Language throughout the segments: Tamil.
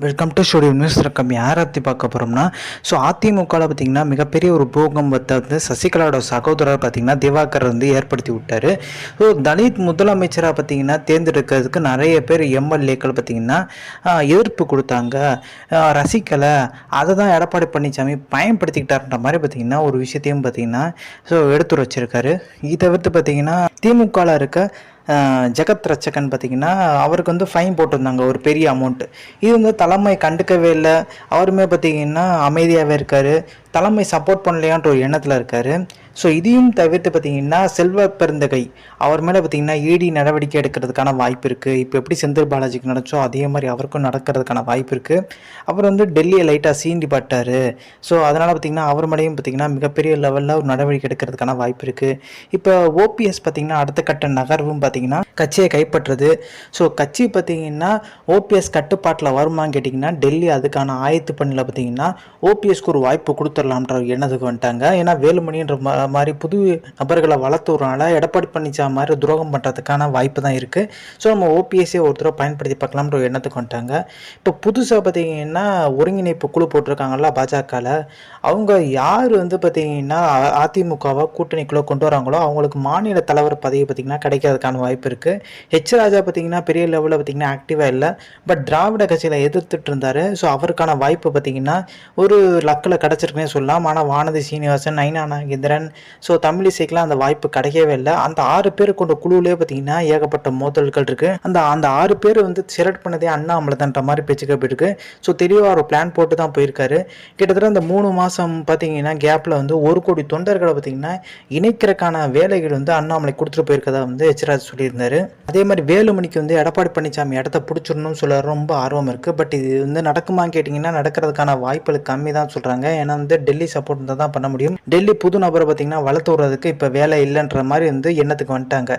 வெல்கம் டு ஸ்டூடியோ நியூஸ் ரக்கம் யாரை பற்றி பார்க்க போகிறோம்னா ஸோ அதிமுகவில் பார்த்தீங்கன்னா மிகப்பெரிய ஒரு பூகம்பத்தை வந்து சசிகலாவோட சகோதரர் பார்த்திங்கன்னா திவாகர் வந்து ஏற்படுத்தி விட்டார். ஸோ தலித் முதலமைச்சராக பார்த்தீங்கன்னா தேர்ந்தெடுக்கிறதுக்கு நிறைய பேர் எம்எல்ஏக்கள் பார்த்தீங்கன்னா எதிர்ப்பு கொடுத்தாங்க. ரசிக்கலை. அதை தான் எடப்பாடி பழனிசாமி பயன்படுத்திக்கிட்டாருன்ற மாதிரி பார்த்தீங்கன்னா ஒரு விஷயத்தையும் பார்த்தீங்கன்னா ஸோ எடுத்து வச்சிருக்காரு இதை தவிர்த்து பார்த்தீங்கன்னா திமுகவில் இருக்க ஜெகத் ரச்சகன் பார்த்திங்கன்னா அவருக்கு வந்து ஃபைன் போட்டிருந்தாங்க ஒரு பெரிய அமௌண்ட்டு இது வந்து தலைமை கண்டுக்கவே இல்லை. அவருமே பார்த்திங்கன்னா அமைதியாகவே இருக்கார். தலைமை சப்போர்ட் பண்ணலையான்ற ஒரு எண்ணத்தில் இருக்கார். ஸோ இதையும் தவிர்த்து பார்த்தீங்கன்னா செல்வ பெருந்தகை. அவர் மேலே பார்த்தீங்கன்னா இடி நடவடிக்கை எடுக்கிறதுக்கான வாய்ப்பு இருக்குது இப்போ எப்படி செந்தில் பாலாஜிக்கு நடச்சோ அதே மாதிரி அவருக்கும் நடக்கிறதுக்கான வாய்ப்பு இருக்குது அவர் வந்து டெல்லியை லைட்டாக சீண்டி பட்டார். ஸோ அதனால் பார்த்தீங்கன்னா அவர் மேலேயும் பார்த்தீங்கன்னா மிகப்பெரிய லெவலில் ஒரு நடவடிக்கை எடுக்கிறதுக்கான வாய்ப்பு இருக்குது இப்போ ஓபிஎஸ் பார்த்தீங்கன்னா அடுத்த கட்ட நகர்வும் பார்த்தீங்கன்னா கட்சியை கைப்பற்றுறது ஸோ கட்சி பார்த்தீங்கன்னா ஓபிஎஸ் கட்டுப்பாட்டில் வருமான்னு கேட்டிங்கன்னா டெல்லி அதுக்கான ஆயத்து பண்ணில் பார்த்தீங்கன்னா ஓபிஎஸ்க்கு ஒரு வாய்ப்பு கொடுத்துரு ஒரு எண்ணத்துக்கு வந்துட்டாங்க. ஏன்னா வேலுமணின்ற மாதிரி புது நபர்களை வளர்த்துறனால எடப்பாடி பழனிசாமி மாதிரி துரோகம் பண்ணுறதுக்கான வாய்ப்பு தான் இருக்குது ஸோ நம்ம ஓபிஎஸ்சியை ஒருத்தர பயன்படுத்தி பார்க்கலாம்ன்ற எண்ணத்துக்கு வந்துட்டாங்க. இப்போ புதுசாக பார்த்தீங்கன்னா ஒருங்கிணைப்பு குழு போட்டிருக்காங்கல்ல பாஜகவில் அவங்க யார் வந்து பார்த்தீங்கன்னா அதிமுகவை கூட்டணிக்குள்ளே கொண்டு வராங்களோ அவங்களுக்கு மாநில தலைவர் பதவி பார்த்திங்கன்னா கிடைக்கிறதுக்கான வாய்ப்பு இருக்குது ஹெச் ராஜா பார்த்தீங்கன்னா பெரிய லெவலில் பார்த்தீங்கன்னா ஆக்டிவாக இல்லை. பட் திராவிட கட்சியில் எதிர்த்துட்டு இருந்தார். ஸோ அவருக்கான வாய்ப்பு பார்த்தீங்கன்னா ஒரு லக்கில் கிடச்சிருக்குன்னே சொல்லலாம். ஆனால் வானதி சீனிவாசன் நைனா நாகேந்திரன் ஸோ தமிழிசைக்கெலாம் அந்த வாய்ப்பு கிடைக்கவே இல்லை. அந்த ஆறு பேர் கொண்ட குழுவிலே பார்த்தீங்கன்னா ஏகப்பட்ட மோதல்கள் இருக்குது அந்த அந்த ஆறு பேர் வந்து செலக்ட் பண்ணதே அண்ணாமலைதான்ற மாதிரி பேச்சுக்க போயிருக்கு ஸோ தெளிவாக ஒரு பிளான் போட்டு தான் போயிருக்காரு. கிட்டத்தட்ட அந்த மூணு மாதம் பார்த்தீங்கன்னா கேப்பில் வந்து ஒரு கோடி தொண்டர்களை பார்த்தீங்கன்னா இணைக்கிறதுக்கான வேலைகள் வந்து அண்ணாமலை கொடுத்துட்டு போயிருக்கதா வந்து எச்ராஜ் சொல்லியிருந்தாரு. அதே மாதிரி வேலுமணிக்கு வந்து எடப்பாடி பழனிசாமி இடத்த பிடிச்சிடணும்னு சொல்ல ரொம்ப ஆர்வம் இருக்குது பட் இது வந்து நடக்குமான்னு கேட்டிங்கன்னா நடக்கிறதுக்கான வாய்ப்புகள் கம்மி தான் சொல்கிறாங்க ஏன்னா வந்து டெல்லி சப்போர்ட் இருந்தால் தான் பண்ண முடியும். டெல்லி புது நபரை பார்த்தீங்கன்னா வளர்த்து விடுறதுக்கு இப்போ வேலை இல்லைன்ற மாதிரி வந்து எண்ணத்துக்கு வந்துட்டாங்க.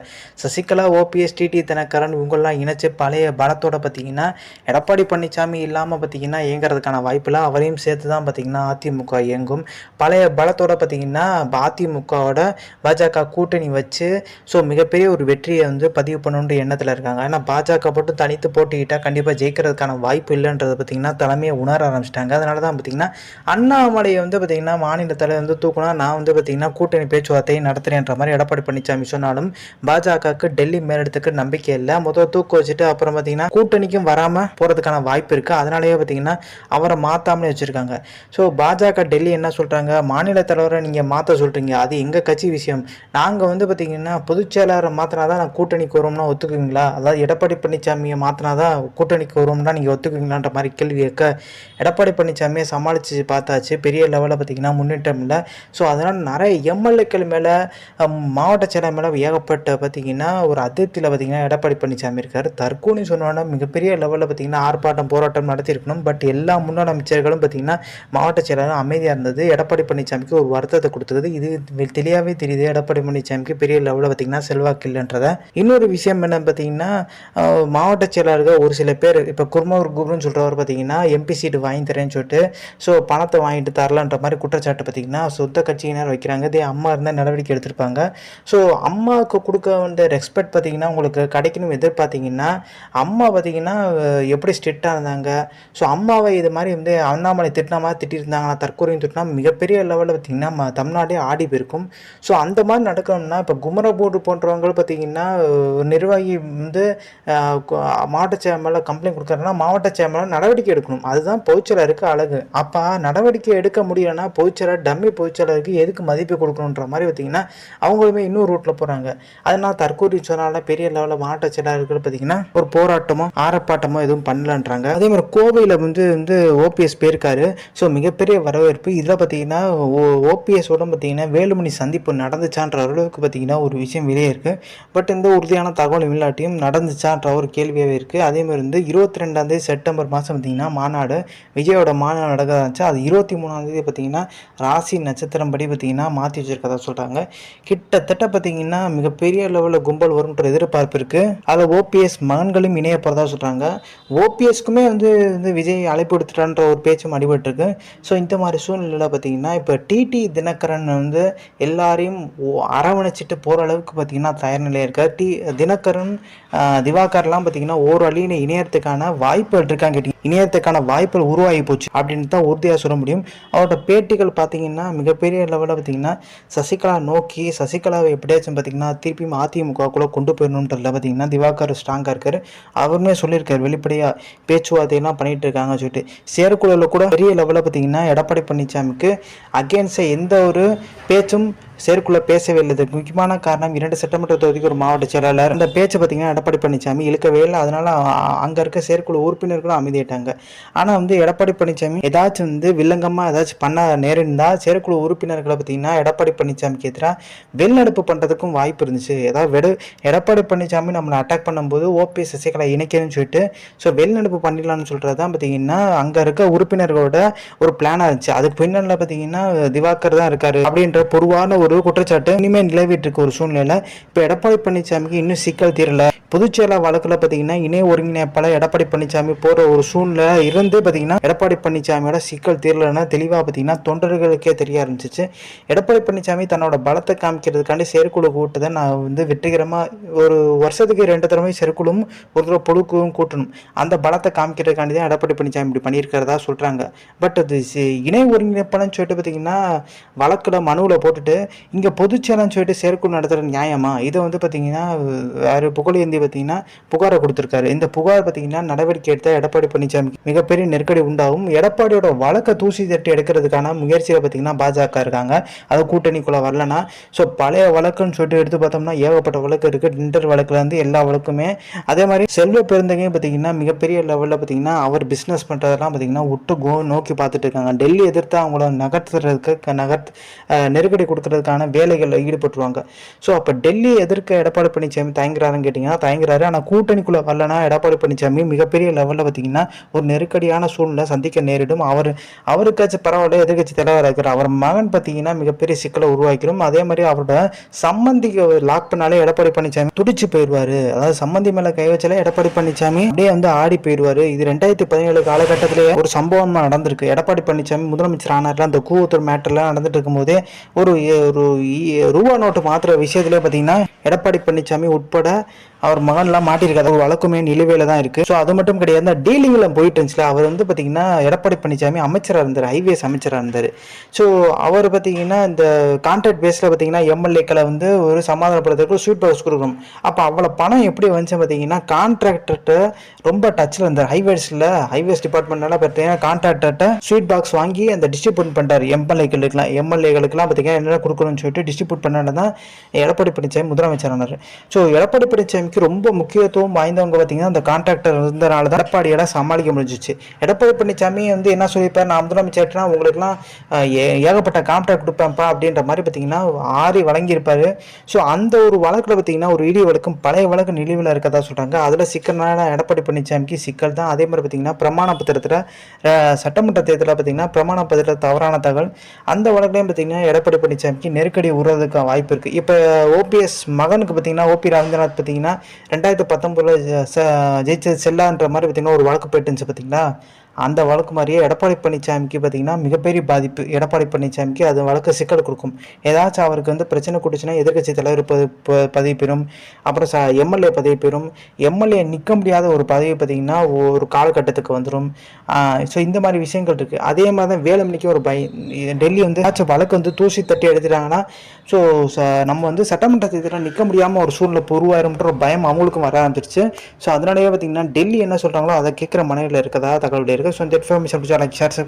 சசிகலா ஓபிஎஸ் டிடி தினகரன் இவங்கெல்லாம் இணைச்சு பழைய பலத்தோட பார்த்தீங்கன்னா எடப்பாடி பழனிசாமி இல்லாமல் பார்த்தீங்கன்னா இயங்குறதுக்கான வாய்ப்பில் அவரையும் சேர்த்து தான் பார்த்தீங்கன்னா அதிமுக இயங்கும். பழைய பலத்தோட பார்த்தீங்கன்னா அதிமுகவோட பாஜக கூட்டணி வச்சு ஸோ மிகப்பெரிய ஒரு வெற்றியை வந்து பதிவு பண்ணணுன்ற எண்ணத்தில் இருக்காங்க. ஏன்னா பாஜக மட்டும் தனித்து போட்டிக்கிட்டால் கண்டிப்பாக ஜெயிக்கிறதுக்கான வாய்ப்பு இல்லைன்றதை பார்த்தீங்கன்னா தலைமையை உணர ஆரம்பிச்சிட்டாங்க. அதனால தான் பார்த்தீங்கன்னா அண்ணாமலையை வந்து பார்த்திங்கன்னா மாநில தலைவர் வந்து தூக்குனா நான் வந்து பார்த்திங்கன்னா கூட்டணி பேச்சுவார்த்தையை நடத்துறேன்ற மாதிரி எடப்பாடி பழனிசாமி சொன்னாலும் பாஜகவுக்கு டெல்லி மேலிடத்துக்கு நம்பிக்கை இல்லை. முதல் தூக்க வச்சுட்டு அப்புறம் பார்த்திங்கன்னா கூட்டணிக்கும் வராமல் போகிறதுக்கான வாய்ப்பு இருக்குது அதனாலேயே பார்த்தீங்கன்னா அவரை மாற்றாமலே வச்சுருக்காங்க. ஸோ பாஜக டெல்லி என்ன சொல்கிறாங்க மாநில தலைவரை நீங்கள் மாற்ற சொல்கிறீங்க அது எங்கள் கட்சி விஷயம். நாங்கள் வந்து பார்த்திங்கன்னா பொதுச் செயலாளரை மாற்றினா தான் நான் கூட்டணிக்கு வருவோம்னா ஒத்துக்குவீங்களா? அதாவது எடப்பாடி பழனிசாமியை மாற்றினா தான் கூட்டணிக்கு வருவோம்னா நீங்கள் ஒத்துக்குவீங்களான்ற மாதிரி கேள்வி கேட்க எடப்பாடி பழனிசாமியை சமாளித்து பார்த்தாச்சு. பெரிய லெவலில் பார்த்தீங்கன்னா முன்னேற்றம் இல்லை. ஸோ அதனால் நிறைய எம்எல்ஏக்கள் மேலே மாவட்ட செயலர் மேலே ஏகப்பட்ட பார்த்தீங்கன்னா ஒரு அதிருப்தியில் பார்த்தீங்கன்னா எடப்பாடி பழனிசாமி இருக்கார். தற்கூனி சொன்னோன்னா மிகப்பெரிய லெவலில் பார்த்தீங்கன்னா ஆர்ப்பாட்டம் போராட்டம் நடத்தியிருக்கணும். பட் எல்லா முன்னாள் அமைச்சர்களும் பார்த்தீங்கன்னா மாவட்ட செயலாளர் அமைதியாக இருந்தது. எடப்பாடி பழனிசாமிக்கு ஒரு வருத்தத்தை கொடுத்துருது இது தெளிவாகவே தெரியுது. எடப்பாடி பழனிசாமிக்கு பெரிய லெவலில் பார்த்தீங்கன்னா செல்வாக்கு இல்லைன்றதை. இன்னொரு விஷயம் என்ன பார்த்தீங்கன்னா மாவட்ட செயலாளர்கள் ஒரு சில பேர் இப்போ குர்மூர் குருன்னு சொல்கிறவர் பார்த்தீங்கன்னா எம்பி சீட்டு வாங்கி தரேன்னு சொல்லிட்டு ஸோ பணத்தை வாங்கிட்டு தரலான்ற மாதிரி குற்றச்சாட்டு பார்த்தீங்கன்னா சொந்த கட்சியினர் வைக்கிறாங்க. இதே அம்மா இருந்தால் நடவடிக்கை எடுத்திருப்பாங்க. ஸோ அம்மாவுக்கு கொடுக்க வந்த ரெஸ்பெக்ட் பார்த்திங்கன்னா உங்களுக்கு கிடைக்கணும் எதிர்பார்த்தீங்கன்னா அம்மா பார்த்தீங்கன்னா எப்படி ஸ்ட்ரிக்டாக இருந்தாங்க? ஸோ அம்மாவை இது மாதிரி வந்து அண்ணாமலை திட்டின மாதிரி திட்டிருந்தாங்கன்னா தற்கொலையும் திட்டினா மிகப்பெரிய லெவலில் பார்த்திங்கன்னா தமிழ்நாடே ஆடி போயிருக்கும். ஸோ அந்த மாதிரி நடக்கணும்னா இப்போ குமரபோர்டு போன்றவங்க பார்த்தீங்கன்னா அஹ், நிர்வாகி வந்து மாவட்ட செயலர் கம்ப்ளைண்ட் கொடுக்குறாங்கன்னா மாவட்ட செயலர் நடவடிக்கை எடுக்கணும். அதுதான் பொதுச்செயலருக்கு அழகு. அப்போ நடவடிக்கை எடுக்க முடியும் முடியலைன்னா பொதுச்செயலர் டம்மி பொதுச்செயலருக்கு எதுக்கு மதிப்பு கொடுக்கணுன்ற மாதிரி பார்த்தீங்கன்னா அவங்களுமே இன்னொரு ரூட்டில் போகிறாங்க அதனால தற்கூரி சொன்னால பெரிய லெவலில் மாவட்ட செயலாளர்கள் பார்த்தீங்கன்னா ஒரு போராட்டமோ ஆர்ப்பாட்டமோ எதுவும் பண்ணலன்றாங்க. அதே மாதிரி கோவையில் வந்து வந்து ஓபிஎஸ் போயிருக்காரு. ஸோ மிகப்பெரிய வரவேற்பு. இதில் பார்த்தீங்கன்னா ஓபிஎஸோட பார்த்தீங்கன்னா வேலுமணி சந்திப்பு நடந்துச்சான்ற அளவுக்கு பார்த்தீங்கன்னா ஒரு விஷயம் வெளியே இருக்குது பட் இந்த உறுதியான தகவல் இல்லாட்டியும் நடந்துச்சான்ற ஒரு கேள்வியாகவே இருக்குது அதே மாதிரி வந்து இருபத்தி ரெண்டாந்தேதி செப்டம்பர் மாதம் பார்த்தீங்கன்னா மாநாடு விஜயோட மாநாடு நடக்கிறதா இருந்துச்சு அது இருபத்தி மூணாந்தேதி பார்த்தீங்கன்னா ராசி நட்சத்திரம் படி பார்த்தீங்கன்னா மாற்றி மாற்றி வச்சிருக்கதா சொல்கிறாங்க கிட்டத்தட்ட பார்த்தீங்கன்னா மிகப்பெரிய லெவலில் கும்பல் வரும்ன்ற எதிர்பார்ப்பு இருக்குது அதில் ஓபிஎஸ் மகன்களும் இணைய போகிறதா சொல்கிறாங்க ஓபிஎஸ்க்குமே வந்து வந்து விஜய் அழைப்பு எடுத்துட்டான்ற ஒரு பேச்சும் அடிபட்டுருக்கு. ஸோ இந்த மாதிரி சூழ்நிலையில் பார்த்தீங்கன்னா இப்போ டிடி தினகரன் வந்து எல்லாரையும் அரவணைச்சிட்டு போகிற அளவுக்கு பார்த்தீங்கன்னா தயார் நிலையாக இருக்கார். டி தினகரன் திவாகர்லாம் பார்த்தீங்கன்னா ஓர் அழியின இணையத்துக்கான வாய்ப்புகள் இருக்காங்க கேட்டீங்க. இணையத்துக்கான வாய்ப்புகள் உருவாகி போச்சு அப்படின்னு தான் உறுதியாக சொல்ல முடியும். அவரோட பேட்டிகள் பார்த்தீங்கன்னா மிகப்பெரிய லெவலில் பார்த்தீங்கன்னா சசிகலா நோக்கி சசிகலாவை எப்படியாச்சும் பார்த்தீங்கன்னா திருப்பியும் அதிமுகக்குள்ளே கொண்டு போயிடணுன்றதுல பார்த்தீங்கன்னா திவாகர் ஸ்ட்ராங்காக இருக்கார். அவருமே சொல்லியிருக்காரு வெளிப்படையாக பேச்சுவார்த்தையெல்லாம் பண்ணிட்டு இருக்காங்கன்னு சொல்லிட்டு. செயற்குழுவில் கூட பெரிய லெவலில் பார்த்தீங்கன்னா எடப்பாடி பழனிசாமிக்கு அகேன்ஸ்டாக எந்த ஒரு பேச்சும் செயற்குள்ள பேசவே இல்லை முக்கியமான காரணம் இரண்டு சட்டமன்ற தொகுதிக்கு ஒரு மாவட்ட செயலாளர். அந்த பேச்சை பார்த்தீங்கன்னா எடப்பாடி பழனிசாமி இழுக்கவே இல்லை. அதனால அங்கே இருக்க செயற்குழு உறுப்பினர்களும் அமைதியிட்டாங்க ஆனால் வந்து எடப்பாடி பழனிசாமி ஏதாச்சும் வந்து வில்லங்கமாக ஏதாச்சும் பண்ண நேரிருந்தால் செயற்குழு உறுப்பினர்களை பார்த்தீங்கன்னா எடப்பாடி பழனிசாமிக்கு எதிராக வெளிநடப்பு பண்ணுறதுக்கும் வாய்ப்பு இருந்துச்சு. ஏதாவது வெடு எடப்பாடி பழனிசாமி நம்மளை அட்டாக் பண்ணும்போது ஓபிஎஸ் சசிகலா இணைக்கணும்னு சொல்லிட்டு ஸோ வெளிநடப்பு பண்ணிடலாம்னு சொல்கிறது தான் பார்த்தீங்கன்னா அங்கே இருக்க உறுப்பினர்களோட ஒரு பிளானாக இருந்துச்சு. அதுக்கு பின்னணியில் பார்த்தீங்கன்னா திவாகர் தான் இருக்காரு. அப்படின்ற பொதுவான ஒரு ஒரு குற்றச்சாட்டு இனிமேல் நிலவிட்டு இருக்க ஒரு சூழ்நிலை இப்போ எடப்பாடி பழனிசாமிக்கு இன்னும் சிக்கல் தீரல. புதுச்சேரி வழக்கில் பார்த்தீங்கன்னா இணை ஒருங்கிணைப்பாளர் எடப்பாடி பழனிசாமி போகிற ஒரு சூழ்நிலை இருந்து பார்த்தீங்கன்னா எடப்பாடி பழனிசாமியோட சிக்கல் தீரலன்னா தெளிவாக பார்த்தீங்கன்னா தொண்டர்களுக்கே தெரிய ஆரம்பிச்சிச்சு. எடப்பாடி பழனிசாமி தன்னோட பலத்தை காமிக்கிறதுக்காண்டி செயற்குழு கூட்டத்தை நான் வந்து வெற்றிகரமாக ஒரு வருஷத்துக்கு ரெண்டு தடவை செயற்குழுவும் ஒரு தடவை பொழுக்குவும் கூட்டணும். அந்த பலத்தை காமிக்கிறதுக்காண்டி தான் எடப்பாடி பழனிசாமி இப்படி பண்ணியிருக்கிறதா சொல்கிறாங்க பட் அது சி- இணை ஒருங்கிணைப்பாளன்னு சொல்லிட்டு பார்த்தீங்கன்னா வழக்கில் மனுவில் போட்டுட்டு இங்கே பொதுச்சேலன்னு சொல்லிட்டு செயற்குழு நடத்துகிற நியாயமா? இதை வந்து பார்த்தீங்கன்னா வேறு புகழேந்தி பார்த்தீங்கன்னா புகாரை கொடுத்துருக்காரு. இந்த புகார் பார்த்தீங்கன்னா நடவடிக்கை எடுத்தால் எடப்பாடி பழனிசாமி மிகப்பெரிய நெருக்கடி உண்டாகும். எடப்பாடியோட வழக்கை தூசி தட்டி எடுக்கிறதுக்கான முயற்சியில் பார்த்தீங்கன்னா பாஜக இருக்காங்க. அது கூட்டணிக்குள்ளே வரலனா ஸோ பழைய வழக்குன்னு சொல்லிட்டு எடுத்து பார்த்தோம்னா ஏகப்பட்ட வழக்கு இருக்குது டிண்டர் வழக்குலேருந்து எல்லா வழக்குமே அதே மாதிரி செல்வ பெருந்தகையும் பார்த்தீங்கன்னா மிகப்பெரிய லெவலில் பார்த்தீங்கன்னா அவர் பிஸ்னஸ் பண்ணுறதெல்லாம் பார்த்தீங்கன்னா விட்டு கோ நோக்கி பார்த்துட்டு இருக்காங்க. டெல்லி எதிர்த்து அவங்கள நகர்த்துறதுக்கு நகர்த்து நெருக்கடி கொடுக்கறதுக்கு நெருக்கடி வேலைகளில் ஈடுபட்டுருவாங்க. ஸோ அப்போ டெல்லி எதிர்க்க எடப்பாடி பழனிசாமி தயங்குறாருன்னு கேட்டிங்கன்னா தயங்குறாரு. ஆனால் கூட்டணிக்குள்ளே வரலனா எடப்பாடி பழனிசாமி மிகப்பெரிய லெவலில் பார்த்தீங்கன்னா ஒரு நெருக்கடியான சூழ்நிலை சந்திக்க நேரிடும். அவர் அவருக்காச்சும் பரவாயில்ல எதிர்கட்சி தலைவராக இருக்கிறார் அவர் மகன் பார்த்தீங்கன்னா மிகப்பெரிய சிக்கலை உருவாக்கிடும் அதே மாதிரி அவரோட சம்மந்திக்கு லாக் பண்ணாலே எடப்பாடி பழனிசாமி துடிச்சு போயிடுவார் அதாவது சம்மந்தி மேலே கை வச்சாலே எடப்பாடி பழனிசாமி அப்படியே வந்து ஆடி போயிடுவார் இது ரெண்டாயிரத்தி பதினேழு காலகட்டத்திலேயே ஒரு சம்பவம் நடந்திருக்கு. எடப்பாடி பழனிசாமி முதலமைச்சர் ஆனார்ல அந்த கூவத்தூர் மேட்டர்லாம் நடந்துட்டு இருக்கும்போதே ஒரு ஒரு ரூபா நோட்டு மாத்திர விஷயத்துல பார்த்தீங்கன்னா எடப்பாடி பழனிசாமி உட்பட அவர் மகன்லாம் மாட்டியிருக்காது ஒரு வழக்குமே நிலுவையில் தான் இருக்குது ஸோ அது மட்டும் கிடையாது. அந்த டீலிங்ல போயிட்டு இருந்துச்சுல அவர் வந்து பார்த்தீங்கன்னா எடப்பாடி பழனிசாமி அமைச்சராக இருந்தார் ஹைவேஸ் அமைச்சராக இருந்தார். ஸோ அவர் பார்த்தீங்கன்னா இந்த கான்ட்ராக்ட் பேஸில் பார்த்தீங்கன்னா எம்எல்ஏக்களை வந்து ஒரு சமாதானப்படுத்துறதுக்கு ஸ்வீட் பாக்ஸ் கொடுக்கணும். அப்போ அவ்வளோ பணம் எப்படி வந்துச்சு பார்த்தீங்கன்னா கான்ட்ராக்டர்கிட்ட ரொம்ப டச்சில் இருந்தார். ஹைவேஸில் ஹைவேஸ் டிபார்ட்மெண்ட்னால பார்த்தீங்கன்னா கான்ட்ராக்டர்கிட்ட ஸ்வீட் பாக்ஸ் வாங்கி அந்த டிஸ்ட்ரிபியூட் பண்ணிட்டார் எம்எல்ஏக்களுக்குலாம் எம்எல்ஏகளுக்குலாம் பார்த்தீங்கன்னா என்ன கொடுக்கணும்னு சொல்லிட்டு டிஸ்ட்ரிபியூட் பண்ணால தான் எடப்பாடி பழனிசாமி முதலமைச்சர் ஆனார். ஸோ எடப்பாடி பழனிசாமிக்கு ரொம்ப முக்கியத்துவம் வாய்ந்தவங்க பார்த்தீங்கன்னா அந்த கான்ட்ராக்டர் இருந்தனால தான் எடப்பாடியால சமாளிக்க முடிஞ்சிச்சு. எடப்பாடி பழனிசாமி வந்து என்ன சொல்லியிருப்பார்? நான் முதலமைச்சர்னா உங்களுக்குலாம் ஏ- ஏகப்பட்ட கான்ட்ராக்ட் கொடுப்பேன்ப்பா அப்படின்ற மாதிரி பார்த்தீங்கன்னா ஆறி வழங்கியிருப்பார். ஸோ அந்த ஒரு வழக்கில் பார்த்தீங்கன்னா ஒரு இடி வழக்கும் பழைய வழக்கு நிலுவையில் இருக்கதா சொல்கிறாங்க அதில் சிக்கல்னால எடப்பாடி பழனிசாமிக்கு சிக்கல் தான். அதே மாதிரி பார்த்தீங்கன்னா பிரமாண பத்திரத்தில் சட்டமன்ற தேர்தலில் பார்த்தீங்கன்னா பிரமாண பத்திரத்தில் தவறான தகவல். அந்த வழக்குலையும் பார்த்தீங்கன்னா எடப்பாடி பழனிசாமிக்கு நெருக்கடி உருவதுக்கு வாய்ப்பு இருக்குது இப்போ ஓபிஎஸ் மகனுக்கு பார்த்தீங்கன்னா ஓபி ரவீந்திரநாத் பார்த்தீங்கன்னா ரெண்டாயிரத்து பத்தொம்பதில் ஜெயிச்சது செல்லான்ற மாதிரி பார்த்தீங்கன்னா ஒரு வழக்கு போயிட்டு இருந்துச்சு பார்த்தீங்களா? அந்த வழக்கு மாதிரியே எடப்பாடி பழனிசாமிக்கு பார்த்தீங்கன்னா மிகப்பெரிய பாதிப்பு. எடப்பாடி பழனிசாமிக்கு அது வழக்கு சிக்கல் கொடுக்கும். ஏதாச்சும் அவருக்கு வந்து பிரச்சனை கொடுச்சுன்னா எதிர்க்கட்சி தலைவர் ப- பதவி பெறும். அப்புறம் ச எம்எல்ஏ பதவி பெறும். எம்எல்ஏ நிற்க முடியாத ஒரு பதவி பார்த்தீங்கன்னா ஒரு காலகட்டத்துக்கு வந்துடும் ஸோ இந்த மாதிரி விஷயங்கள் இருக்குது அதே மாதிரி தான் வேலுமணிக்கு ஒரு பய டெல்லி வந்து ஏதாச்சும் வழக்கு வந்து தூசி தட்டி எடுத்துட்டாங்கன்னா ஸோ நம்ம வந்து சட்டமன்ற தேர்தலில் நிற்க முடியாமல் ஒரு சூழ்நிலை உருவாயிரும்ன்ற ஒரு பயம் அவங்களுக்கும் வர ஆரம்பிச்சிருச்சு. ஸோ அதனாலேயே பார்த்தீங்கன்னா டெல்லி என்ன சொல்கிறாங்களோ அதை கேட்குற மனையில் இருக்கதா தகவல் இருக்குது ஸோ இந்த இன்ஃபர்மேஷன் லைக் ஷேர்